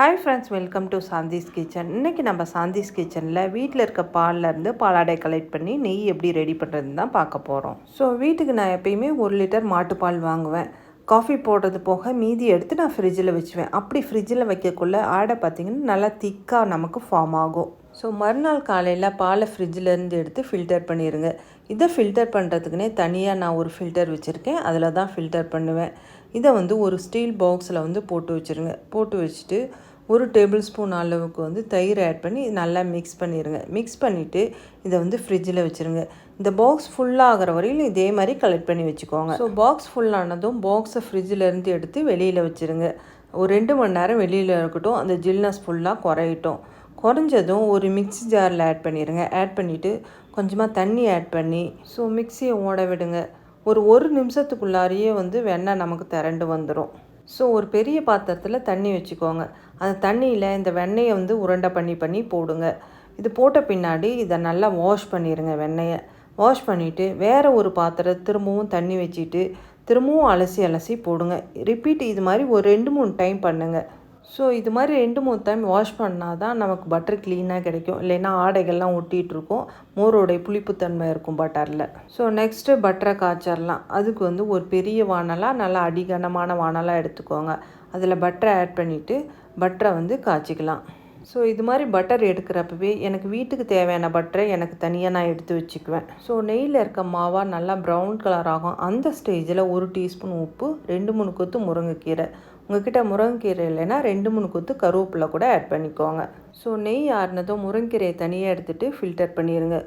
Hi friends welcome to Shanthi's kitchen இன்றைக்கி நம்ம சாந்திஸ் கிச்சனில் வீட்டில் இருக்க பால்லேருந்து பாலாடை கலெக்ட் பண்ணி நெய் எப்படி ரெடி பண்ணுறதுன்னு தான் பார்க்க போகிறோம் ஸோ வீட்டுக்கு நான் எப்பயுமே ஒரு லிட்டர் மாட்டுப்பால் வாங்குவேன். காஃபி போடுறது போக மீதி எடுத்து நான் ஃப்ரிட்ஜில் வச்சுவேன். அப்படி ஃப்ரிட்ஜில் வைக்கக்குள்ள ஆடை பார்த்திங்கன்னா நல்லா திக்காக நமக்கு ஃபார்ம் ஆகும். ஸோ மறுநாள் காலையில் பாலை ஃப்ரிட்ஜிலேருந்து எடுத்து ஃபில்டர் பண்ணிடுங்க இதை ஃபில்டர் பண்ணுறதுக்குனே தனியாக நான் ஒரு ஃபில்டர் வச்சுருக்கேன். அதில் தான் ஃபில்டர் பண்ணுவேன். இதை வந்து ஒரு ஸ்டீல் பாக்ஸில் வந்து போட்டு வச்சுருங்க. போட்டு வச்சுட்டு ஒரு டேபிள் ஸ்பூன் அளவுக்கு வந்து தயிர் ஆட் பண்ணி நல்லா மிக்ஸ் பண்ணிடுங்க மிக்ஸ் பண்ணிவிட்டு இதை வந்து ஃப்ரிட்ஜில் வச்சுருங்க. இந்த பாக்ஸ் ஃபுல்லாகிற வரையிலும் இதே மாதிரி கலெக்ட் பண்ணி வச்சுக்கோங்க. ஸோ பாக்ஸ் ஃபுல்லானதும் பாக்ஸை ஃப்ரிட்ஜிலேருந்து எடுத்து வெளியில் வச்சுருங்க. ஒரு ரெண்டு மணி நேரம் வெளியில் இருக்கட்டும். அந்த ஜில்னஸ் ஃபுல்லாக குறையட்டும். குறைஞ்சதும் ஒரு மிக்ஸி ஜாரில் ஆட் பண்ணிடுங்க ஆட் பண்ணிவிட்டு கொஞ்சமாக தண்ணி ஆட் பண்ணி ஸோ மிக்சியை ஓட விடுங்க. ஒரு ஒரு நிமிஷத்துக்குள்ளாரையே வந்து வெண்ணெய் நமக்கு திரண்டு வந்துடும் ஸோ ஒரு பெரிய பாத்திரத்தில் தண்ணி வச்சுக்கோங்க. அந்த தண்ணியில் இந்த வெண்ணெயை வந்து உருண்டை பண்ணி பண்ணி போடுங்க. இது போட்ட பின்னாடி இதை நல்லா வாஷ் பண்ணிடுங்க வெண்ணெயை. வாஷ் பண்ணிவிட்டு வேறு ஒரு பாத்திரம் திரும்பவும் தண்ணி வச்சுட்டு திரும்பவும் அலசி அலசி போடுங்க. ரிப்பீட் இது மாதிரி ஒரு ரெண்டு மூணு டைம் பண்ணுங்கள் ஸோ இது மாதிரி ரெண்டு மூணு டைம் வாஷ் பண்ணால் தான் நமக்கு பட்டர் க்ளீனாக கிடைக்கும். இல்லைன்னா ஆடைகள்லாம் ஒட்டிகிட்ருக்கும் மோரோடைய புளிப்புத்தன்மை இருக்கும் பட்டரில் ஸோ நெக்ஸ்ட்டு பட்டரை காய்ச்சரலாம். அதுக்கு வந்து ஒரு பெரிய வானலாக நல்லா அடிகனமான வானலாக எடுத்துக்கோங்க. அதில் பட்டரை ஆட் பண்ணிவிட்டு பட்டரை வந்து காய்ச்சிக்கலாம். ஸோ இது மாதிரி பட்டர் எடுக்கிறப்பவே எனக்கு வீட்டுக்கு தேவையான பட்டரை எனக்கு தனியாக நான் எடுத்து வச்சுக்குவேன். ஸோ நெய்யில் இருக்க மாவாக நல்லா ப்ரௌன் கலர் ஆகும். அந்த ஸ்டேஜில் ஒரு டீஸ்பூன் உப்பு ரெண்டு மூணு கொத்து முருங்கைக்கீரை. உங்ககிட்ட முருங்கைக்கீரை இல்லைன்னா ரெண்டு மூணு கொத்து கருவேப்பிலை கூட ஆட் பண்ணிக்கோங்க. ஸோ நெய் ஆறினதும் முருங்கைக்கீரையை தனியாக எடுத்துகிட்டு ஃபில்டர் பண்ணிடுங்க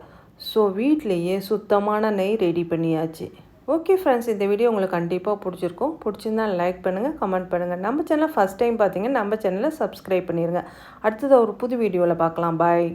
ஸோ வீட்லேயே சுத்தமான நெய் ரெடி பண்ணியாச்சு. ஓகே ஃப்ரெண்ட்ஸ் இந்த வீடியோ உங்களுக்கு கண்டிப்பாக பிடிச்சிருக்கும். பிடிச்சிருந்தா லைக் பண்ணுங்கள் கமெண்ட் பண்ணுங்கள் நம்ம சேனலை ஃபஸ்ட் டைம் பார்த்தீங்கன்னா நம்ம சேனலை சப்ஸ்கிரைப் பண்ணிடுங்க அடுத்தது ஒரு புது வீடியோவில் பார்க்கலாம். பாய்